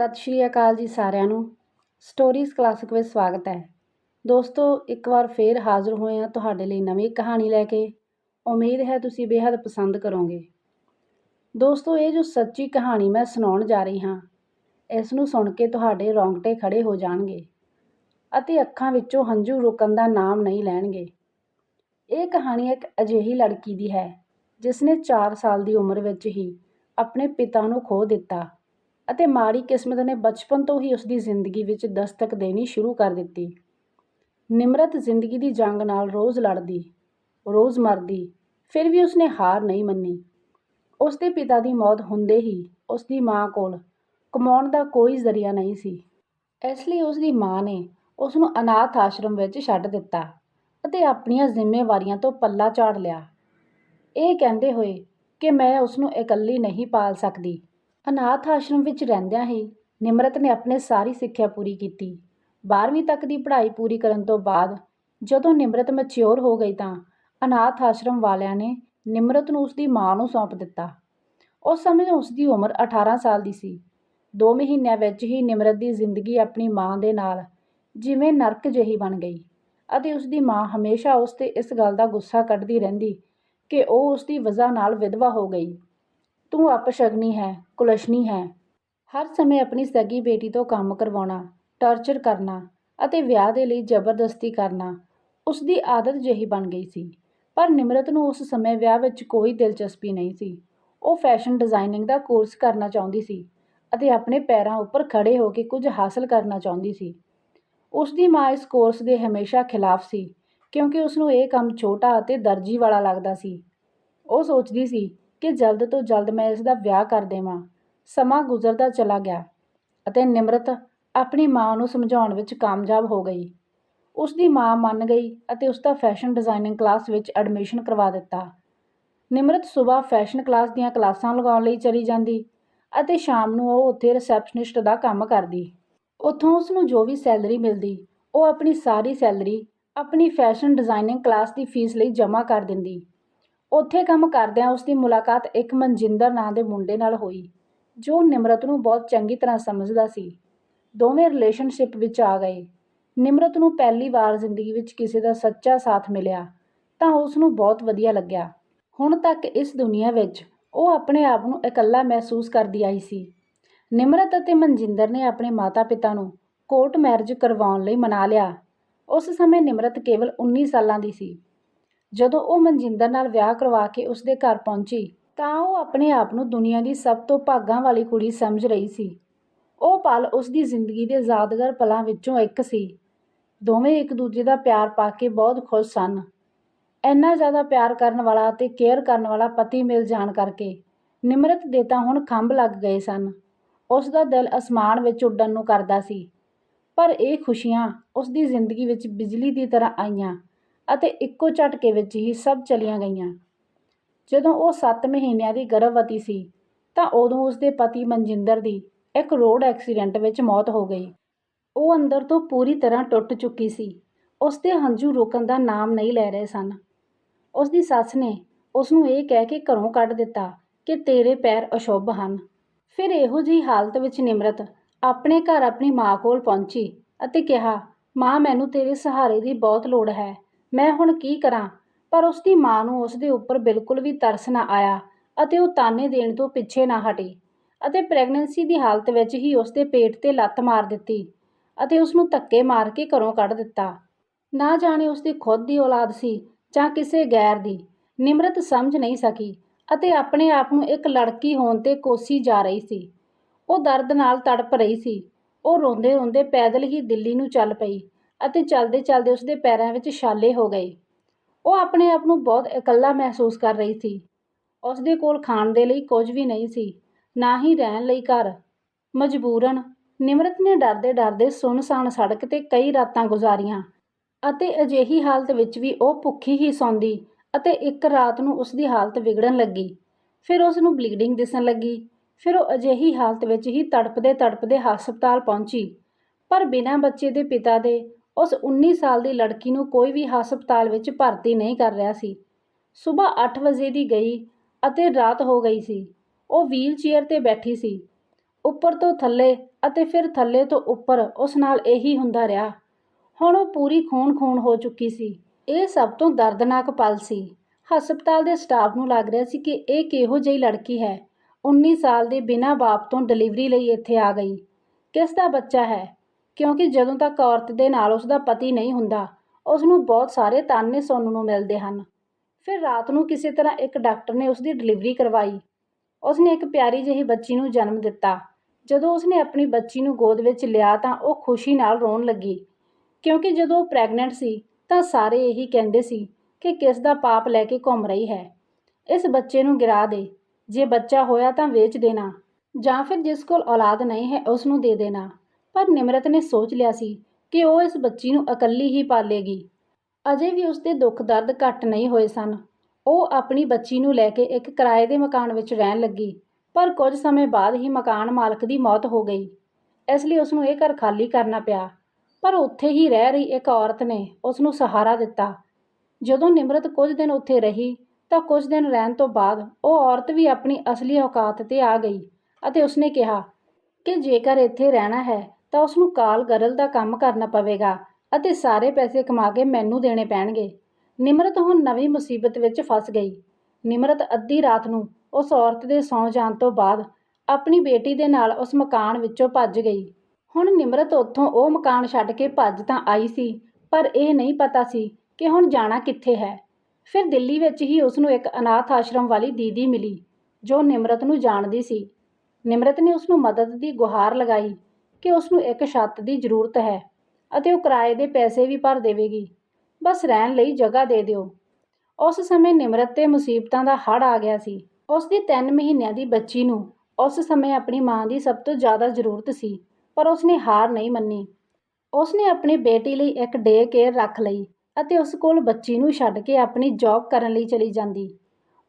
ਸਤਿ ਸ਼੍ਰੀ ਅਕਾਲ ਜੀ ਸਾਰਿਆਂ ਨੂੰ। ਸਟੋਰੀਜ਼ ਕਲਾਸਿਕ ਵਿੱਚ ਸਵਾਗਤ ਹੈ। ਦੋਸਤੋ, ਇੱਕ ਵਾਰ ਫੇਰ ਹਾਜ਼ਰ ਹੋਏ ਹਾਂ ਤੁਹਾਡੇ ਲਈ ਨਵੀਂ ਕਹਾਣੀ ਲੈ ਕੇ। ਉਮੀਦ ਹੈ ਤੁਸੀਂ ਬੇहद ਪਸੰਦ ਕਰੋਗੇ। ਦੋਸਤੋ, ਇਹ ਜੋ ਸੱਚੀ ਕਹਾਣੀ ਮੈਂ ਸੁਣਾਉਣ ਜਾ ਰਹੀ ਹਾਂ, ਇਸ ਨੂੰ ਸੁਣ ਕੇ ਤੁਹਾਡੇ ਰੌਂਗਟੇ ਖੜੇ ਹੋ ਜਾਣਗੇ ਅਤੇ ਅੱਖਾਂ ਵਿੱਚੋਂ ਹੰਝੂ ਰੁਕਣ ਦਾ ਨਾਮ ਨਹੀਂ ਲੈਣਗੇ। ਇਹ ਕਹਾਣੀ ਇੱਕ ਅਜਿਹੀ ਲੜਕੀ ਦੀ ਹੈ ਜਿਸ ਨੇ 4 ਸਾਲ ਦੀ ਉਮਰ ਵਿੱਚ ਹੀ ਆਪਣੇ ਪਿਤਾ ਨੂੰ ਖੋ ਦਿੱਤਾ। ਅਤੇ ਮਾੜੀ ਕਿਸਮਤ ਨੇ ਬਚਪਨ ਤੋਂ ਹੀ ਉਸ ਦੀ ਜ਼ਿੰਦਗੀ ਵਿੱਚ ਦਸਤਕ ਦੇਣੀ ਸ਼ੁਰੂ ਕਰ ਦਿੱਤੀ। ਨਿਮਰਤ ਜ਼ਿੰਦਗੀ ਦੀ ਜੰਗ ਨਾਲ ਰੋਜ਼ ਲੜਦੀ, ਰੋਜ਼ ਮਰਦੀ, ਫਿਰ ਵੀ ਉਸਨੇ ਹਾਰ ਨਹੀਂ ਮੰਨੀ। ਉਸ ਦੇ ਪਿਤਾ ਦੀ ਮੌਤ ਹੁੰਦੇ ਹੀ ਉਸ ਦੀ ਮਾਂ ਕੋਲ ਕਮਾਉਣ ਦਾ ਕੋਈ ਜ਼ਰੀਆ ਨਹੀਂ ਸੀ। ਇਸ ਲਈ ਉਸ ਦੀ ਮਾਂ ਨੇ ਉਸ ਨੂੰ ਅਨਾਥ ਆਸ਼ਰਮ ਵਿੱਚ ਛੱਡ ਦਿੱਤਾ ਅਤੇ ਆਪਣੀਆਂ ਜ਼ਿੰਮੇਵਾਰੀਆਂ ਤੋਂ ਪੱਲਾ ਝਾੜ ਲਿਆ। ਇਹ ਕਹਿੰਦੇ ਹੋਏ ਕਿ ਮੈਂ ਉਸ ਨੂੰ ਇਕੱਲੀ ਨਹੀਂ ਪਾਲ ਸਕਦੀ। ਅਨਾਥ ਆਸ਼ਰਮ ਵਿੱਚ ਰਹਿੰਦਿਆਂ ਹੀ ਨਿਮਰਤ ਨੇ ਆਪਣੀ ਸਾਰੀ ਸਿੱਖਿਆ ਪੂਰੀ ਕੀਤੀ। 12ਵੀਂ ਤੱਕ ਦੀ ਪੜ੍ਹਾਈ ਪੂਰੀ ਕਰਨ ਤੋਂ ਬਾਅਦ ਜਦੋਂ ਨਿਮਰਤ ਮੈਚਿਓਰ ਹੋ ਗਈ ਤਾਂ ਅਨਾਥ ਆਸ਼ਰਮ ਵਾਲਿਆਂ ਨੇ ਨਿਮਰਤ ਨੂੰ ਉਸ ਦੀ ਮਾਂ ਨੂੰ ਸੌਂਪ ਦਿੱਤਾ। ਉਸ ਸਮੇਂ ਉਸਦੀ ਉਮਰ 18 ਸਾਲ ਦੀ ਸੀ। ਦੋ ਮਹੀਨਿਆਂ ਵਿੱਚ ਹੀ ਨਿਮਰਤ ਦੀ ਜ਼ਿੰਦਗੀ ਆਪਣੀ ਮਾਂ ਦੇ ਨਾਲ ਜਿਵੇਂ ਨਰਕ ਜਿਹੀ ਬਣ ਗਈ ਅਤੇ ਉਸਦੀ ਮਾਂ ਹਮੇਸ਼ਾ ਉਸ ਤੇ ਇਸ ਗੱਲ ਦਾ ਗੁੱਸਾ ਕੱਢਦੀ ਰਹਿੰਦੀ ਕਿ ਉਹ ਉਸਦੀ ਵਜ੍ਹਾ ਨਾਲ ਵਿਧਵਾ ਹੋ ਗਈ। ਤੂੰ ਅਪਸ਼ਗਨੀ ਹੈ, ਕੁਲਸ਼ਨੀ ਹੈ। ਹਰ ਸਮੇਂ ਆਪਣੀ ਸਗੀ ਬੇਟੀ ਤੋਂ ਕੰਮ ਕਰਵਾਉਣਾ, ਟਾਰਚਰ ਕਰਨਾ ਅਤੇ ਵਿਆਹ ਦੇ ਲਈ ਜ਼ਬਰਦਸਤੀ ਕਰਨਾ ਉਸ ਦੀ ਆਦਤ ਜਿਹੀ ਬਣ ਗਈ ਸੀ। ਪਰ ਨਿਮਰਤ ਨੂੰ ਉਸ ਸਮੇਂ ਵਿਆਹ ਵਿੱਚ ਕੋਈ ਦਿਲਚਸਪੀ ਨਹੀਂ ਸੀ। ਉਹ ਫੈਸ਼ਨ ਡਿਜ਼ਾਈਨਿੰਗ ਦਾ ਕੋਰਸ ਕਰਨਾ ਚਾਹੁੰਦੀ ਸੀ ਅਤੇ ਆਪਣੇ ਪੈਰਾਂ ਉੱਪਰ ਖੜੇ ਹੋ ਕੇ ਕੁਝ ਹਾਸਲ ਕਰਨਾ ਚਾਹੁੰਦੀ ਸੀ। ਉਸ ਦੀ ਮਾਂ ਇਸ ਕੋਰਸ ਦੇ ਹਮੇਸ਼ਾ ਖਿਲਾਫ ਸੀ ਕਿਉਂਕਿ ਉਸ ਨੂੰ ਇਹ ਕੰਮ ਛੋਟਾ ਅਤੇ ਦਰਜੀ ਵਾਲਾ ਲੱਗਦਾ ਸੀ। ਉਹ ਸੋਚਦੀ ਸੀ ਕਿ ਜਲਦ ਤੋਂ ਜਲਦ ਮੈਂ ਇਸ ਦਾ ਵਿਆਹ ਕਰ ਦੇਵਾਂ। ਸਮਾਂ ਗੁਜ਼ਰਦਾ ਚਲਾ ਗਿਆ ਅਤੇ ਨਿਮਰਤ ਆਪਣੀ ਮਾਂ ਨੂੰ ਸਮਝਾਉਣ ਵਿੱਚ ਕਾਮਯਾਬ ਹੋ ਗਈ। ਉਸ ਦੀ ਮਾਂ ਮੰਨ ਗਈ ਅਤੇ ਉਸ ਦਾ ਫੈਸ਼ਨ ਡਿਜ਼ਾਈਨਿੰਗ ਕਲਾਸ ਵਿੱਚ ਐਡਮਿਸ਼ਨ ਕਰਵਾ ਦਿੱਤਾ। ਨਿਮਰਤ ਸਵੇਰ ਫੈਸ਼ਨ ਕਲਾਸ ਦੀਆਂ ਕਲਾਸਾਂ ਲਗਾਉਣ ਲਈ ਚਲੀ ਜਾਂਦੀ ਅਤੇ ਸ਼ਾਮ ਨੂੰ ਉਹ ਉੱਥੇ ਰਿਸੈਪਸ਼ਨਿਸਟ ਦਾ ਕੰਮ ਕਰਦੀ। ਉੱਥੋਂ ਉਸ ਨੂੰ ਜੋ ਵੀ ਸੈਲਰੀ ਮਿਲਦੀ, ਉਹ ਆਪਣੀ ਸਾਰੀ ਸੈਲਰੀ ਆਪਣੀ ਫੈਸ਼ਨ ਡਿਜ਼ਾਈਨਿੰਗ ਕਲਾਸ ਦੀ ਫੀਸ ਲਈ ਜਮ੍ਹਾਂ ਕਰ ਦਿੰਦੀ। ਉੱਥੇ ਕੰਮ ਕਰਦਿਆਂ ਉਸ ਦੀ ਮੁਲਾਕਾਤ ਇੱਕ ਮਨਜਿੰਦਰ ਨਾਂ ਦੇ ਮੁੰਡੇ ਨਾਲ ਹੋਈ, ਜੋ ਨਿਮਰਤ ਨੂੰ ਬਹੁਤ ਚੰਗੀ ਤਰ੍ਹਾਂ ਸਮਝਦਾ ਸੀ। ਦੋਵੇਂ ਰਿਲੇਸ਼ਨਸ਼ਿਪ ਵਿੱਚ ਆ ਗਏ। ਨਿਮਰਤ ਨੂੰ ਪਹਿਲੀ ਵਾਰ ਜ਼ਿੰਦਗੀ ਵਿੱਚ ਕਿਸੇ ਦਾ ਸੱਚਾ ਸਾਥ ਮਿਲਿਆ, ਤਾਂ ਉਸ ਨੂੰ ਬਹੁਤ ਵਧੀਆ ਲੱਗਿਆ। ਹੁਣ ਤੱਕ ਇਸ ਦੁਨੀਆ ਵਿੱਚ ਉਹ ਆਪਣੇ ਆਪ ਨੂੰ ਇਕੱਲਾ ਮਹਿਸੂਸ ਕਰਦੀ ਆਈ ਸੀ। ਨਿਮਰਤ ਅਤੇ ਮਨਜਿੰਦਰ ਨੇ ਆਪਣੇ ਮਾਤਾ-ਪਿਤਾ ਨੂੰ ਕੋਰਟ ਮੈਰਿਜ ਕਰਵਾਉਣ ਲਈ ਮਨਾ ਲਿਆ। ਉਸ ਸਮੇਂ ਨਿਮਰਤ ਕੇਵਲ 19 ਸਾਲਾਂ ਦੀ ਸੀ। ਜਦੋਂ ਉਹ ਮਨਜਿੰਦਰ ਨਾਲ ਵਿਆਹ ਕਰਵਾ ਕੇ ਉਸਦੇ ਘਰ ਪਹੁੰਚੀ, ਤਾਂ ਉਹ ਆਪਣੇ ਆਪ ਨੂੰ ਦੁਨੀਆ ਦੀ ਸਭ ਤੋਂ ਭਾਗਾਂ ਵਾਲੀ ਕੁੜੀ ਸਮਝ ਰਹੀ ਸੀ। ਉਹ ਪਲ ਉਸਦੀ ਜ਼ਿੰਦਗੀ ਦੇ ਯਾਦਗਾਰ ਪਲਾਂ ਵਿੱਚੋਂ ਇੱਕ ਸੀ। ਦੋਵੇਂ ਇੱਕ ਦੂਜੇ ਦਾ ਪਿਆਰ ਪਾ ਕੇ ਬਹੁਤ ਖੁਸ਼ ਸਨ। ਇੰਨਾ ਜ਼ਿਆਦਾ ਪਿਆਰ ਕਰਨ ਵਾਲਾ ਅਤੇ ਕੇਅਰ ਕਰਨ ਵਾਲਾ ਪਤੀ ਮਿਲ ਜਾਣ ਕਰਕੇ ਨਿਮਰਤ ਦੇ ਤਾਂ ਹੁਣ ਖੰਭ ਲੱਗ ਗਏ ਸਨ। ਉਸ ਦਾ ਦਿਲ ਅਸਮਾਨ ਵਿੱਚ ਉੱਡਣ ਨੂੰ ਕਰਦਾ ਸੀ। ਪਰ ਇਹ ਖੁਸ਼ੀਆਂ ਉਸ ਦੀ ਜ਼ਿੰਦਗੀ ਵਿੱਚ ਬਿਜਲੀ ਦੀ ਤਰ੍ਹਾਂ ਆਈਆਂ। ਅਤੇ ਇੱਕੋ ਝਟਕੇ ਵਿੱਚ ਹੀ ਸਭ ਚਲੀਆਂ ਗਈਆਂ। ਜਦੋਂ ਉਹ 7 ਮਹੀਨਿਆਂ ਦੀ ਗਰਭਵਤੀ ਸੀ, ਤਾਂ ਉਦੋਂ ਉਸ ਦੇ ਪਤੀ ਮਨਜਿੰਦਰ ਦੀ ਇੱਕ ਰੋਡ ਐਕਸੀਡੈਂਟ ਵਿੱਚ ਮੌਤ ਹੋ ਗਈ। ਉਹ ਅੰਦਰ ਤੋਂ ਪੂਰੀ ਤਰ੍ਹਾਂ ਟੁੱਟ ਚੁੱਕੀ ਸੀ। ਉਸ ਦੇ ਹੰਝੂ ਰੁਕਣ ਦਾ ਨਾਮ ਨਹੀਂ ਲੈ ਰਹੇ ਸਨ। ਉਸ ਦੀ ਸੱਸ ਨੇ ਉਸ ਨੂੰ ਇਹ ਕਹਿ ਕੇ ਘਰੋਂ ਕੱਢ ਦਿੱਤਾ ਕਿ ਤੇਰੇ ਪੈਰ ਅਸ਼ੁੱਭ ਹਨ। ਫਿਰ ਇਹੋ ਜਿਹੀ ਹਾਲਤ ਵਿੱਚ ਨਿਮਰਤ ਆਪਣੇ ਘਰ ਆਪਣੀ ਮਾਂ ਕੋਲ ਪਹੁੰਚੀ ਅਤੇ ਕਿਹਾ, ਮਾਂ, ਮੈਨੂੰ ਤੇਰੇ ਸਹਾਰੇ ਦੀ ਬਹੁਤ ਲੋੜ ਹੈ। ਮੈਂ ਹੁਣ ਕੀ ਕਰਾਂ? ਪਰ ਉਸ ਦੀ ਮਾਂ ਨੂੰ ਉਸ ਦੇ ਉੱਪਰ ਬਿਲਕੁਲ ਵੀ ਤਰਸ ਨਾ ਆਇਆ ਅਤੇ ਉਹ ਤਾਨੇ ਦੇਣ ਤੋਂ ਪਿੱਛੇ ਨਾ ਹਟੀ ਅਤੇ ਪ੍ਰੈਗਨੈਂਸੀ ਦੀ ਹਾਲਤ ਵਿੱਚ ਹੀ ਉਸ ਦੇ ਪੇਟ ਤੇ ਲੱਤ ਮਾਰ ਦਿੱਤੀ ਅਤੇ ਉਸ ਨੂੰ ਧੱਕੇ ਮਾਰ ਕੇ ਘਰੋਂ ਕੱਢ ਦਿੱਤਾ। ਨਾ ਜਾਣੇ ਉਸ ਦੀ ਖੁਦ ਦੀ ਔਲਾਦ ਸੀ ਜਾਂ ਕਿਸੇ ਗੈਰ ਦੀ, ਨਿਮਰਤ ਸਮਝ ਨਹੀਂ ਸਕੀ ਅਤੇ ਆਪਣੇ ਆਪ ਨੂੰ ਇੱਕ ਲੜਕੀ ਹੋਣ ਤੇ ਕੋਸੀ ਜਾ ਰਹੀ ਸੀ। ਉਹ ਦਰਦ ਨਾਲ ਤੜਪ ਰਹੀ ਸੀ। ਉਹ ਰੋਂਦੇ ਰੋਂਦੇ ਪੈਦਲ ਹੀ ਦਿੱਲੀ ਨੂੰ ਚੱਲ ਪਈ ਅਤੇ ਚਲਦੇ ਚਲਦੇ ਉਸਦੇ ਪੈਰਾਂ ਵਿੱਚ ਛਾਲੇ ਹੋ ਗਏ। ਉਹ ਆਪਣੇ ਆਪ ਨੂੰ ਬਹੁਤ ਇਕੱਲਾ ਮਹਿਸੂਸ ਕਰ ਰਹੀ ਸੀ। ਉਸਦੇ ਕੋਲ ਖਾਣ ਦੇ ਲਈ ਕੁਝ ਵੀ ਨਹੀਂ ਸੀ, ਨਾ ਹੀ ਰਹਿਣ ਲਈ ਘਰ। ਮਜਬੂਰਨ, ਨਿਮਰਤ ਨੇ ਡਰਦੇ ਡਰਦੇ ਸੁੰਨਸਾਨ ਸੜਕ ਤੇ ਕਈ ਰਾਤਾਂ ਗੁਜ਼ਾਰੀਆਂ ਅਤੇ ਅਜਿਹੀ ਹਾਲਤ ਵਿੱਚ ਵੀ ਉਹ ਭੁੱਖੀ ਹੀ ਸੌਂਦੀ ਅਤੇ ਇੱਕ ਰਾਤ ਨੂੰ ਉਸ ਦੀ ਹਾਲਤ ਵਿਗੜਨ ਲੱਗੀ। ਫਿਰ ਉਸ ਨੂੰ ਬਲੀਡਿੰਗ ਦਿਸਣ ਲੱਗੀ। ਫਿਰ ਉਹ ਅਜਿਹੀ ਹਾਲਤ ਵਿੱਚ ਹੀ ਤੜਪਦੇ ਤੜਪਦੇ ਹਸਪਤਾਲ ਪਹੁੰਚੀ। ਪਰ ਬਿਨਾਂ ਬੱਚੇ ਦੇ ਪਿਤਾ ਦੇ ਉਸ 19 ਸਾਲ ਦੀ ਲੜਕੀ ਨੂੰ ਕੋਈ ਵੀ ਹਸਪਤਾਲ ਵਿੱਚ ਭਰਤੀ ਨਹੀਂ ਕਰ ਰਿਹਾ ਸੀ। ਸਵੇਰ 8 ਵਜੇ ਦੀ ਗਈ ਅਤੇ ਰਾਤ ਹੋ ਗਈ ਸੀ। ਉਹ ਵੀਲਚੇਅਰ ਤੇ ਬੈਠੀ ਸੀ। ਉੱਪਰ ਤੋਂ ਥੱਲੇ ਅਤੇ ਫਿਰ ਥੱਲੇ ਤੋਂ ਉੱਪਰ ਉਸ ਨਾਲ ਇਹੀ ਹੁੰਦਾ ਰਿਹਾ। ਹੁਣ ਉਹ ਪੂਰੀ ਖੂਨ-ਖੂਨ ਹੋ ਚੁੱਕੀ ਸੀ। ਇਹ ਸਭ ਤੋਂ ਦਰਦਨਾਕ ਪਲ ਸੀ। ਹਸਪਤਾਲ ਦੇ ਸਟਾਫ ਨੂੰ ਲੱਗ ਰਿਹਾ ਸੀ ਕਿ ਇਹ ਕਿਹੋ ਜਿਹੀ ਲੜਕੀ ਹੈ। 19 ਸਾਲ ਦੇ ਬਿਨਾਂ ਬਾਪ ਤੋਂ ਡਿਲੀਵਰੀ ਲਈ ਇੱਥੇ ਆ ਗਈ। ਕਿਸ ਦਾ ਬੱਚਾ ਹੈ? ਕਿਉਂਕਿ ਜਦੋਂ ਤੱਕ ਔਰਤ ਦੇ ਨਾਲ ਉਸ ਦਾ ਪਤੀ ਨਹੀਂ ਹੁੰਦਾ ਉਸ ਨੂੰ ਬਹੁਤ ਸਾਰੇ ਤਾਨੇ ਸੁਣਨ ਨੂੰ ਮਿਲਦੇ ਹਨ। ਫਿਰ ਰਾਤ ਨੂੰ ਕਿਸੇ ਤਰ੍ਹਾਂ ਇੱਕ ਡਾਕਟਰ ਨੇ ਉਸ ਦੀ ਡਿਲੀਵਰੀ ਕਰਵਾਈ। ਉਸ ਨੇ ਇੱਕ ਪਿਆਰੀ ਜਿਹੀ ਬੱਚੀ ਨੂੰ ਜਨਮ ਦਿੱਤਾ। ਜਦੋਂ ਉਸ ਨੇ ਆਪਣੀ ਬੱਚੀ ਨੂੰ ਗੋਦ ਵਿੱਚ ਲਿਆ ਤਾਂ ਉਹ ਖੁਸ਼ੀ ਨਾਲ ਰੋਣ ਲੱਗੀ। ਕਿਉਂਕਿ ਜਦੋਂ ਉਹ ਪ੍ਰੈਗਨੈਂਟ ਸੀ, ਤਾਂ ਸਾਰੇ ਇਹੀ ਕਹਿੰਦੇ ਸੀ ਕਿ ਕਿਸ ਦਾ ਪਾਪ ਲੈ ਕੇ ਘੁੰਮ ਰਹੀ ਹੈ। ਇਸ ਬੱਚੇ ਨੂੰ ਗਿਰਾ ਦੇ। ਜੇ ਬੱਚਾ ਹੋਇਆ ਤਾਂ ਵੇਚ ਦੇਣਾ। ਜਾਂ ਫਿਰ ਜਿਸ ਕੋਲ ਔਲਾਦ ਨਹੀਂ ਹੈ ਉਸ ਨੂੰ ਦੇ ਦੇਣਾ। ਪਰ ਨਿਮਰਤ ਨੇ ਸੋਚ ਲਿਆ ਸੀ ਕਿ ਉਹ ਇਸ ਬੱਚੀ ਨੂੰ ਇਕੱਲੀ ਹੀ ਪਾਲੇਗੀ। ਅਜੇ ਵੀ ਉਸ ਦੇ ਦੁੱਖ ਦਰਦ ਘੱਟ ਨਹੀਂ ਹੋਏ ਸਨ। ਉਹ ਆਪਣੀ ਬੱਚੀ ਨੂੰ ਲੈ ਕੇ ਇੱਕ ਕਿਰਾਏ ਦੇ ਮਕਾਨ ਵਿੱਚ ਰਹਿਣ ਲੱਗੀ, ਪਰ ਕੁਝ ਸਮੇਂ ਬਾਅਦ ਹੀ ਮਕਾਨ ਮਾਲਕ ਦੀ ਮੌਤ ਹੋ ਗਈ। ਇਸ ਲਈ ਉਸ ਨੂੰ ਇਹ ਘਰ ਖਾਲੀ ਕਰਨਾ ਪਿਆ। ਪਰ ਉੱਥੇ ਹੀ ਰਹਿ ਰਹੀ ਇੱਕ ਔਰਤ ਨੇ ਉਸ ਨੂੰ ਸਹਾਰਾ ਦਿੱਤਾ। ਜਦੋਂ ਨਿਮਰਤ ਕੁਝ ਦਿਨ ਉੱਥੇ ਰਹੀ, ਤਾਂ ਕੁਝ ਦਿਨ ਰਹਿਣ ਤੋਂ ਬਾਅਦ ਉਹ ਔਰਤ ਵੀ ਆਪਣੀ ਅਸਲੀ ਔਕਾਤ ਤੇ ਆ ਗਈ ਅਤੇ ਉਸਨੇ ਕਿਹਾ ਕਿ ਜੇਕਰ ਇੱਥੇ ਰਹਿਣਾ ਹੈ ਤਾਂ ਉਸ ਨੂੰ ਕਾਲ ਗਰਲ ਦਾ ਕੰਮ ਕਰਨਾ ਪਵੇਗਾ ਅਤੇ ਸਾਰੇ ਪੈਸੇ ਕਮਾ ਕੇ ਮੈਨੂੰ ਦੇਣੇ ਪੈਣਗੇ। ਨਿਮਰਤ ਹੁਣ ਨਵੀਂ ਮੁਸੀਬਤ ਵਿੱਚ ਫਸ ਗਈ। ਨਿਮਰਤ ਅੱਧੀ ਰਾਤ ਨੂੰ ਉਸ ਔਰਤ ਦੇ ਸੌਂ ਜਾਣ ਤੋਂ ਬਾਅਦ ਆਪਣੀ ਬੇਟੀ ਦੇ ਨਾਲ ਉਸ ਮਕਾਨ ਵਿੱਚੋਂ ਭੱਜ ਗਈ। ਹੁਣ ਨਿਮਰਤ ਉੱਥੋਂ ਉਹ ਮਕਾਨ ਛੱਡ ਕੇ ਭੱਜ ਤਾਂ ਆਈ ਸੀ, ਪਰ ਇਹ ਨਹੀਂ ਪਤਾ ਸੀ ਕਿ ਹੁਣ ਜਾਣਾ ਕਿੱਥੇ ਹੈ। ਫਿਰ ਦਿੱਲੀ ਵਿੱਚ ਹੀ ਉਸ ਨੂੰ ਇੱਕ ਅਨਾਥ ਆਸ਼ਰਮ ਵਾਲੀ ਦੀਦੀ ਮਿਲੀ, ਜੋ ਨਿਮਰਤ ਨੂੰ ਜਾਣਦੀ ਸੀ। ਨਿਮਰਤ ਨੇ ਉਸ ਨੂੰ ਮਦਦ ਦੀ ਗੁਹਾਰ ਲਗਾਈ ਕਿ ਉਸ ਨੂੰ ਇੱਕ ਛੱਤ ਦੀ ਜ਼ਰੂਰਤ ਹੈ ਅਤੇ ਉਹ ਕਿਰਾਏ ਦੇ ਪੈਸੇ ਵੀ ਭਰ ਦੇਵੇਗੀ। ਬਸ ਰਹਿਣ ਲਈ ਜਗ੍ਹਾ ਦੇ ਦਿਓ। ਉਸ ਸਮੇਂ ਨਿਮਰਤ ਤੇ ਮੁਸੀਬਤਾਂ ਦਾ ਹੜ੍ਹ ਆ ਗਿਆ ਸੀ। ਉਸ ਦੀ 3 ਮਹੀਨਿਆਂ ਦੀ ਬੱਚੀ ਨੂੰ ਉਸ ਸਮੇਂ ਆਪਣੀ ਮਾਂ ਦੀ ਸਭ ਤੋਂ ਜ਼ਿਆਦਾ ਜ਼ਰੂਰਤ ਸੀ, ਪਰ ਉਸ ਨੇ ਹਾਰ ਨਹੀਂ ਮੰਨੀ। ਉਸਨੇ ਆਪਣੀ ਬੇਟੀ ਲਈ ਇੱਕ ਡੇ ਕੇਅਰ ਰੱਖ ਲਈ ਅਤੇ ਉਸ ਕੋਲ ਬੱਚੀ ਨੂੰ ਛੱਡ ਕੇ ਆਪਣੀ ਜੌਬ ਕਰਨ ਲਈ ਚਲੀ ਜਾਂਦੀ।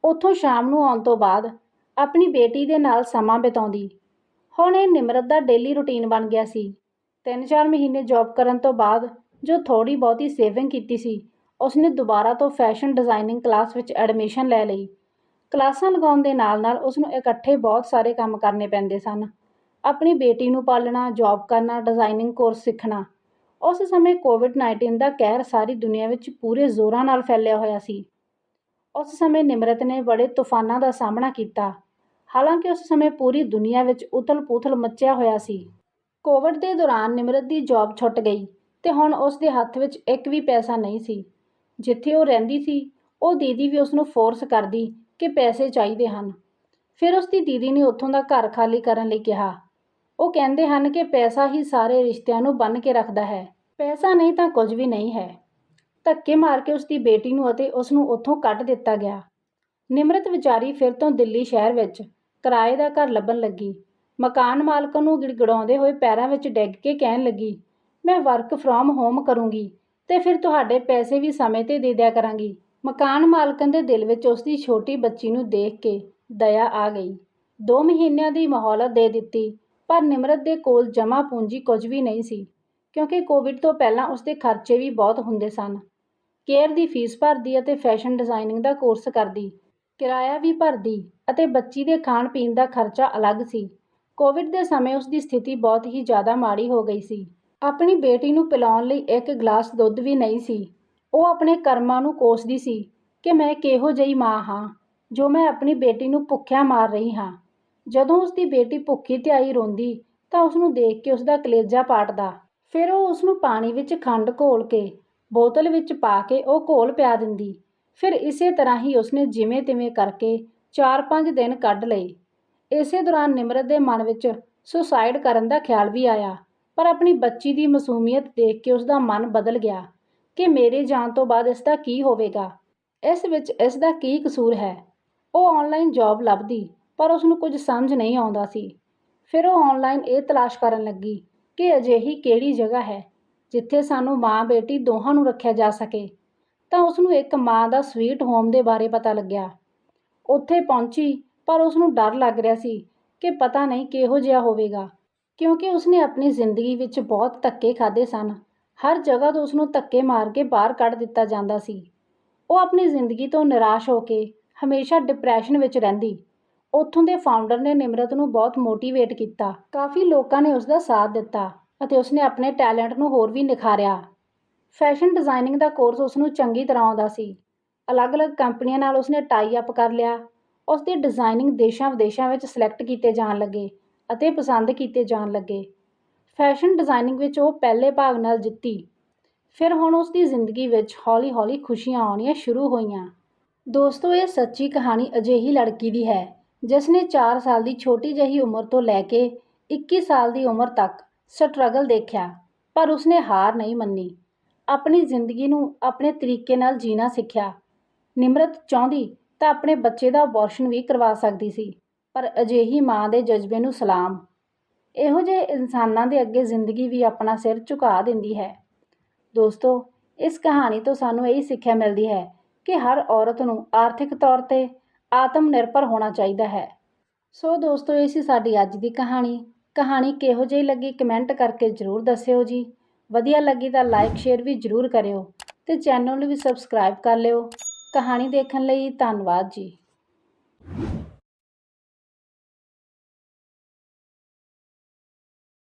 ਉੱਥੋਂ ਸ਼ਾਮ ਨੂੰ ਆਉਣ ਤੋਂ ਬਾਅਦ ਆਪਣੀ ਬੇਟੀ ਦੇ ਨਾਲ ਸਮਾਂ ਬਿਤਾਉਂਦੀ। ਹੁਣ ਇਹ ਨਿਮਰਤ ਦਾ ਡੇਲੀ ਰੁਟੀਨ ਬਣ ਗਿਆ ਸੀ। ਤਿੰਨ ਚਾਰ ਮਹੀਨੇ ਜੌਬ ਕਰਨ ਤੋਂ ਬਾਅਦ ਜੋ ਥੋੜੀ ਬਹੁਤੀ ਸੇਵਿੰਗ ਕੀਤੀ ਸੀ, ਉਸਨੇ ਦੁਬਾਰਾ ਤੋਂ ਫੈਸ਼ਨ ਡਿਜ਼ਾਈਨਿੰਗ ਕਲਾਸ ਵਿੱਚ ਐਡਮਿਸ਼ਨ ਲੈ ਲਈ। ਕਲਾਸਾਂ ਲਗਾਉਣ ਦੇ ਨਾਲ ਨਾਲ ਉਸ ਨੂੰ ਇਕੱਠੇ ਬਹੁਤ ਸਾਰੇ ਕੰਮ ਕਰਨੇ ਪੈਂਦੇ ਸਨ। ਆਪਣੀ ਬੇਟੀ ਨੂੰ ਪਾਲਣਾ ਜੌਬ ਕਰਨਾ ਡਿਜ਼ਾਈਨਿੰਗ ਕੋਰਸ ਸਿੱਖਣਾ। ਉਸ ਸਮੇਂ ਕੋਵਿਡ-19 ਦਾ ਕਹਿਰ ਸਾਰੀ ਦੁਨੀਆ ਵਿੱਚ ਪੂਰੇ ਜ਼ੋਰਾਂ ਨਾਲ ਫੈਲਿਆ ਹੋਇਆ ਸੀ। ਉਸ ਸਮੇਂ ਨਿਮਰਤ ਨੇ ਬੜੇ ਤੂਫਾਨਾਂ ਦਾ ਸਾਹਮਣਾ ਕੀਤਾ। ਹਾਲਾਂਕਿ ਉਸ ਸਮੇਂ ਪੂਰੀ ਦੁਨੀਆ ਵਿੱਚ ਉਥਲ-ਪੁਥਲ ਮੱਚਿਆ ਹੋਇਆ ਸੀ। ਕੋਵਿਡ ਦੇ ਦੌਰਾਨ ਨਿਮਰਤ ਦੀ ਜੌਬ ਛੁੱਟ ਗਈ ਤੇ ਹੁਣ ਉਸ ਦੇ ਹੱਥ ਵਿੱਚ ਇੱਕ ਵੀ ਪੈਸਾ ਨਹੀਂ ਸੀ। ਜਿੱਥੇ ਉਹ ਰਹਿੰਦੀ ਸੀ, ਉਹ ਦੀਦੀ ਵੀ ਉਸ ਨੂੰ ਫੋਰਸ ਕਰਦੀ ਕਿ ਪੈਸੇ ਚਾਹੀਦੇ ਹਨ। ਫਿਰ ਉਸ ਦੀ ਦੀਦੀ ਨੇ ਉੱਥੋਂ ਦਾ ਘਰ ਖਾਲੀ ਕਰਨ ਲਈ ਕਿਹਾ। ਉਹ ਕਹਿੰਦੇ ਹਨ ਕਿ ਪੈਸਾ ਹੀ ਸਾਰੇ ਰਿਸ਼ਤਿਆਂ ਨੂੰ ਬੰਨ੍ਹ ਕੇ ਰੱਖਦਾ ਹੈ। ਪੈਸਾ ਨਹੀਂ ਤਾਂ ਕੁਝ ਵੀ ਨਹੀਂ ਹੈ। ਧੱਕੇ ਮਾਰ ਕੇ ਉਸ ਦੀ ਬੇਟੀ ਨੂੰ ਅਤੇ ਉਸ ਨੂੰ ਉੱਥੋਂ ਕੱਢ ਦਿੱਤਾ ਗਿਆ। ਨਿਮਰਤ ਵਿਚਾਰੀ ਫਿਰ ਤੋਂ ਦਿੱਲੀ ਸ਼ਹਿਰ ਵਿੱਚ ਕਿਰਾਏ ਦਾ ਘਰ ਲੱਭਣ ਲੱਗੀ। ਮਕਾਨ ਮਾਲਕ ਨੂੰ ਗਿੜਗੜਾਉਂਦੇ ਹੋਏ ਪੈਰਾਂ ਵਿੱਚ ਡਿੱਗ ਕੇ ਕਹਿਣ ਲੱਗੀ, ਮੈਂ ਵਰਕ ਫਰੋਮ ਹੋਮ ਕਰੂੰਗੀ ਤੇ ਫਿਰ ਤੁਹਾਡੇ ਪੈਸੇ ਵੀ ਸਮੇਂ ਤੇ ਦੇ ਦਿਆ ਕਰਾਂਗੀ। ਮਕਾਨ ਮਾਲਕਨ ਦੇ ਦਿਲ ਵਿੱਚ ਉਸ ਦੀ ਛੋਟੀ ਬੱਚੀ ਨੂੰ ਦੇਖ ਕੇ ਦਇਆ ਆ ਗਈ। 2 ਮਹੀਨਿਆਂ ਦੀ ਮਹੌਲਤ ਦੇ ਦਿੱਤੀ, ਪਰ ਨਿਮਰਤ ਦੇ ਕੋਲ ਜਮ੍ਹਾਂ ਪੂੰਜੀ ਕੁਝ ਵੀ ਨਹੀਂ ਸੀ, ਕਿਉਂਕਿ ਕੋਵਿਡ ਤੋਂ ਪਹਿਲਾਂ ਉਸ ਦੇ ਖਰਚੇ ਵੀ ਬਹੁਤ ਹੁੰਦੇ ਸਨ। ਕੇਅਰ ਦੀ ਫੀਸ ਭਰਦੀ ਅਤੇ ਫੈਸ਼ਨ ਡਿਜ਼ਾਈਨਿੰਗ ਦਾ ਕੋਰਸ ਕਰਦੀ ਕਿਰਾਇਆ ਵੀ ਭਰਦੀ ਅਤੇ ਬੱਚੀ ਦੇ ਖਾਣ ਪੀਣ ਦਾ ਖਰਚਾ ਅਲੱਗ ਸੀ। ਕੋਵਿਡ ਦੇ ਸਮੇਂ ਉਸ ਦੀ ਸਥਿਤੀ ਬਹੁਤ ਹੀ ਜ਼ਿਆਦਾ ਮਾੜੀ ਹੋ ਗਈ ਸੀ। ਆਪਣੀ ਬੇਟੀ ਨੂੰ ਪਿਲਾਉਣ ਲਈ ਇੱਕ ਗਲਾਸ ਦੁੱਧ ਵੀ ਨਹੀਂ ਸੀ। ਉਹ ਆਪਣੇ ਕਰਮਾਂ ਨੂੰ ਕੋਸਦੀ ਸੀ ਕਿ ਮੈਂ ਕਿਹੋ ਜਿਹੀ ਮਾਂ ਹਾਂ, ਜੋ ਮੈਂ ਆਪਣੀ ਬੇਟੀ ਨੂੰ ਭੁੱਖਿਆ ਮਾਰ ਰਹੀ ਹਾਂ। ਜਦੋਂ ਉਸ ਦੀ ਬੇਟੀ ਭੁੱਖੀ ਧਿਆਈ ਰੋਂਦੀ ਤਾਂ ਉਸ ਨੂੰ ਦੇਖ ਕੇ ਉਸ ਦਾ ਕਲੇਜਾ ਪਾਟਦਾ। ਫਿਰ ਉਹ ਉਸ ਨੂੰ ਪਾਣੀ ਵਿੱਚ ਖੰਡ ਘੋਲ ਕੇ ਬੋਤਲ ਵਿੱਚ ਪਾ ਕੇ ਉਹ ਘੋਲ ਪਿਆ ਦਿੰਦੀ। ਫਿਰ ਇਸੇ ਤਰ੍ਹਾਂ ਹੀ ਉਸਨੇ ਜਿਵੇਂ ਤਿਵੇਂ ਕਰਕੇ 4-5 ਦਿਨ ਕੱਢ ਲਏ। ਇਸੇ ਦੌਰਾਨ ਨਿਮਰਤ ਦੇ ਮਨ ਵਿੱਚ ਸੁਸਾਈਡ ਕਰਨ ਦਾ ਖਿਆਲ ਵੀ ਆਇਆ, ਪਰ ਆਪਣੀ ਬੱਚੀ ਦੀ ਮਾਸੂਮੀਅਤ ਦੇਖ ਕੇ ਉਸ ਦਾ ਮਨ ਬਦਲ ਗਿਆ ਕਿ ਮੇਰੇ ਜਾਣ ਤੋਂ ਬਾਅਦ ਇਸ ਦਾ ਕੀ ਹੋਵੇਗਾ। ਇਸ ਵਿੱਚ ਇਸ ਦਾ ਕੀ ਕਸੂਰ ਹੈ? ਉਹ ਆਨਲਾਈਨ ਜੌਬ ਲੱਭਦੀ, ਪਰ ਉਸ ਨੂੰ ਕੁਝ ਸਮਝ ਨਹੀਂ ਆਉਂਦਾ ਸੀ। ਫਿਰ ਉਹ ਆਨਲਾਈਨ ਇਹ ਤਲਾਸ਼ ਕਰਨ ਲੱਗੀ ਕਿ ਅਜਿਹੀ ਕਿਹੜੀ ਜਗ੍ਹਾ ਹੈ ਜਿੱਥੇ ਸਾਨੂੰ ਮਾਂ ਬੇਟੀ ਦੋਹਾਂ ਨੂੰ ਰੱਖਿਆ ਜਾ ਸਕੇ। ਤਾਂ ਉਸ ਨੂੰ ਇੱਕ ਮਾਂ ਦਾ ਸਵੀਟ ਹੋਮ ਦੇ ਬਾਰੇ ਪਤਾ ਲੱਗਿਆ। ਉੱਥੇ ਪਹੁੰਚੀ, ਪਰ ਉਸ ਨੂੰ ਡਰ ਲੱਗ ਰਿਹਾ ਸੀ ਕਿ ਪਤਾ ਨਹੀਂ ਕਿਹੋ ਜਿਹਾ ਹੋਵੇਗਾ, ਕਿਉਂਕਿ ਉਸਨੇ ਆਪਣੀ ਜ਼ਿੰਦਗੀ ਵਿੱਚ ਬਹੁਤ ਧੱਕੇ ਖਾਦੇ ਸਨ। ਹਰ ਜਗ੍ਹਾ ਤੋਂ ਉਸ ਨੂੰ ਧੱਕੇ ਮਾਰ ਕੇ ਬਾਹਰ ਕੱਢ ਦਿੱਤਾ ਜਾਂਦਾ ਸੀ। ਉਹ ਆਪਣੀ ਜ਼ਿੰਦਗੀ ਤੋਂ ਨਿਰਾਸ਼ ਹੋ ਕੇ ਹਮੇਸ਼ਾ ਡਿਪਰੈਸ਼ਨ ਵਿੱਚ ਰਹਿੰਦੀ। ਉੱਥੋਂ ਦੇ ਫਾਊਂਡਰ ਨੇ ਨਿਮਰਤ ਨੂੰ ਬਹੁਤ ਮੋਟੀਵੇਟ ਕੀਤਾ। ਕਾਫੀ ਲੋਕਾਂ ਨੇ ਉਸ ਦਾ ਸਾਥ ਦਿੱਤਾ ਅਤੇ ਉਸਨੇ ਆਪਣੇ ਟੈਲੈਂਟ ਨੂੰ ਹੋਰ ਵੀ ਨਿਖਾਰਿਆ। ਫੈਸ਼ਨ ਡਿਜ਼ਾਈਨਿੰਗ ਦਾ ਕੋਰਸ ਉਸ ਨੂੰ ਚੰਗੀ ਤਰ੍ਹਾਂ ਆਉਂਦਾ ਸੀ। ਅਲੱਗ-ਅਲੱਗ ਕੰਪਨੀਆਂ ਨਾਲ ਉਸਨੇ ਟਾਈ ਅਪ ਕਰ ਲਿਆ। ਉਸ ਦੀ ਡਿਜ਼ਾਈਨਿੰਗ ਦੇਸ਼ਾਂ ਵਿਦੇਸ਼ਾਂ ਵਿੱਚ ਸਿਲੈਕਟ ਕੀਤੇ ਜਾਣ ਲੱਗੇ ਅਤੇ ਪਸੰਦ ਕੀਤੇ ਜਾਣ ਲੱਗੇ। ਫੈਸ਼ਨ ਡਿਜ਼ਾਈਨਿੰਗ ਵਿੱਚ ਉਹ ਪਹਿਲੇ ਭਾਗ ਨਾਲ ਜਿੱਤੀ। ਫਿਰ ਹੁਣ ਉਸ ਦੀ ਜ਼ਿੰਦਗੀ ਵਿੱਚ ਹੌਲੀ-ਹੌਲੀ ਖੁਸ਼ੀਆਂ ਆਉਣੀਆਂ ਸ਼ੁਰੂ ਹੋਈਆਂ। ਦੋਸਤੋ, ਇਹ ਸੱਚੀ ਕਹਾਣੀ ਅਜਿਹੀ ਲੜਕੀ ਦੀ ਹੈ ਜਿਸ ਨੇ 4 ਸਾਲ ਦੀ ਛੋਟੀ ਜਿਹੀ ਉਮਰ ਤੋਂ ਲੈ ਕੇ 21 ਸਾਲ ਦੀ ਉਮਰ ਤੱਕ ਸਟਰਗਲ ਦੇਖਿਆ, ਪਰ ਉਸਨੇ ਹਾਰ ਨਹੀਂ ਮੰਨੀ। ਆਪਣੀ ਜ਼ਿੰਦਗੀ ਨੂੰ ਆਪਣੇ ਤਰੀਕੇ ਨਾਲ ਜੀਣਾ ਸਿੱਖਿਆ। ਨਿਮਰਤ ਚਾਹੁੰਦੀ ਤਾਂ ਆਪਣੇ ਬੱਚੇ ਦਾ ਅਬੋਰਸ਼ਨ ਵੀ ਕਰਵਾ ਸਕਦੀ ਸੀ, ਪਰ ਅਜਿਹੀ ਮਾਂ ਦੇ ਜਜ਼ਬੇ ਨੂੰ ਸਲਾਮ। ਇਹੋ ਜਿਹੇ ਇਨਸਾਨਾਂ ਦੇ ਅੱਗੇ ਜ਼ਿੰਦਗੀ ਵੀ ਆਪਣਾ ਸਿਰ ਝੁਕਾ ਦਿੰਦੀ ਹੈ। ਦੋਸਤੋ, ਇਸ ਕਹਾਣੀ ਤੋਂ ਸਾਨੂੰ ਇਹੀ ਸਿੱਖਿਆ ਮਿਲਦੀ ਹੈ ਕਿ ਹਰ ਔਰਤ ਨੂੰ ਆਰਥਿਕ ਤੌਰ ਤੇ ਆਤਮ ਨਿਰਭਰ ਹੋਣਾ ਚਾਹੀਦਾ ਹੈ। ਸੋ ਦੋਸਤੋ, ਇਹ ਸੀ ਸਾਡੀ ਅੱਜ ਦੀ ਕਹਾਣੀ। ਕਹਾਣੀ ਕਿਹੋ ਜਿਹੀ ਲੱਗੀ, ਕਮੈਂਟ ਕਰਕੇ ਜ਼ਰੂਰ ਦੱਸਿਓ ਜੀ। ਵਧੀਆ ਲੱਗੀ ਤਾਂ ਲਾਈਕ ਸ਼ੇਅਰ ਵੀ ਜ਼ਰੂਰ ਕਰਿਓ ਤੇ ਚੈਨਲ ਨੂੰ ਵੀ ਸਬਸਕ੍ਰਾਈਬ ਕਰ ਲਿਓ। ਕਹਾਣੀ ਦੇਖਣ ਲਈ ਧੰਨਵਾਦ ਜੀ।